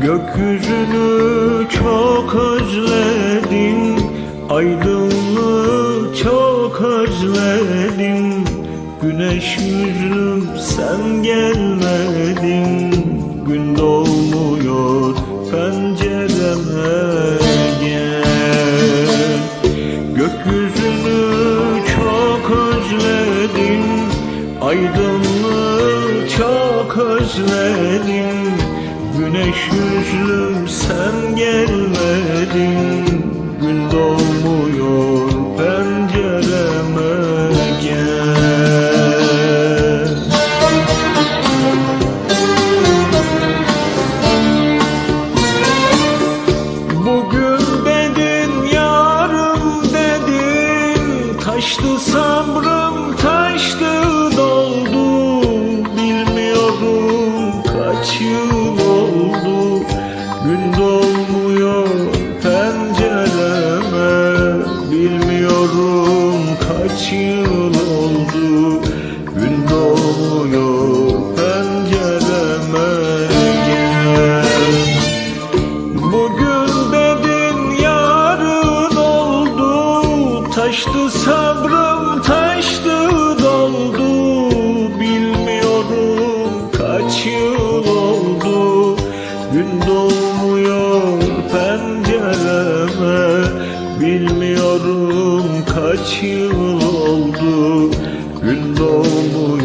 Gökyüzünü çok özledim. Aydınlığı çok özledim. Güneş yüzlüm sen gelmedin. Gün doğdu Güneş yüzlüm sen gelmedin. Gün doğmuyor pencereme gel. Bugün dedin yarın dedin. Taştı sabrım taştı doldu Bilmiyorum kaç yıl oldu Gün dolmuyor pencereme Bilmiyorum kaç yıl oldu. Gün doğmuyor pencereme Bugün dedin yarın oldu. Taştı sabrım Gün doğmuyor pencereme. Bilmiyorum kaç yıl oldu Gün doğmuyor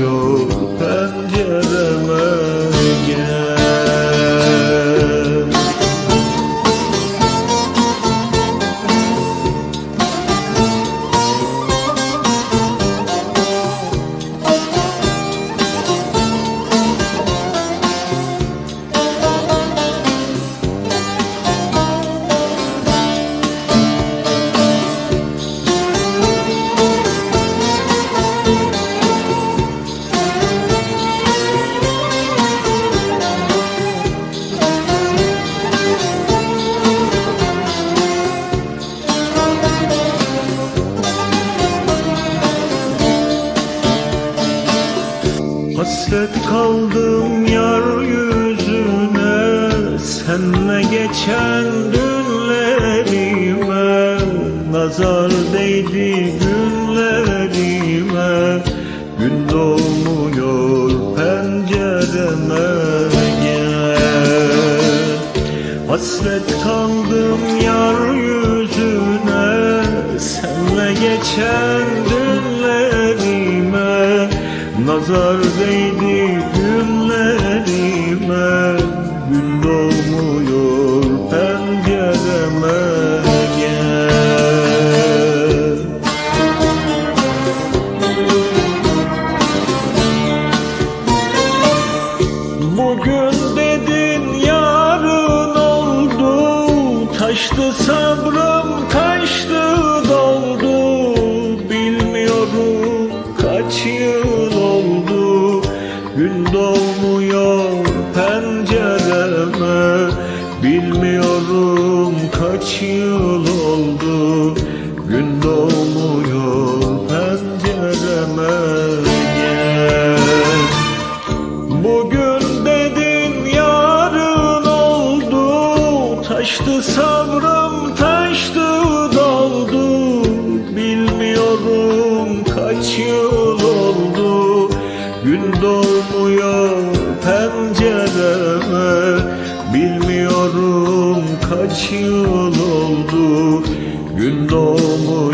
Hasret kaldım yar yüzüne Senle geçen günlerime Nazar değdi günlerime Gün doğmuyor pencereme gel. Hasret kaldım yar yüzüne Senle geçen Nazar değdi günlerime Gün doğmuyor pencereme gel. Bugün dedin yarın oldu Taştı sabrım pencereme Bilmiyorum kaç yıl oldu. Gün doğmuyor yıl oldu. Gün pencereme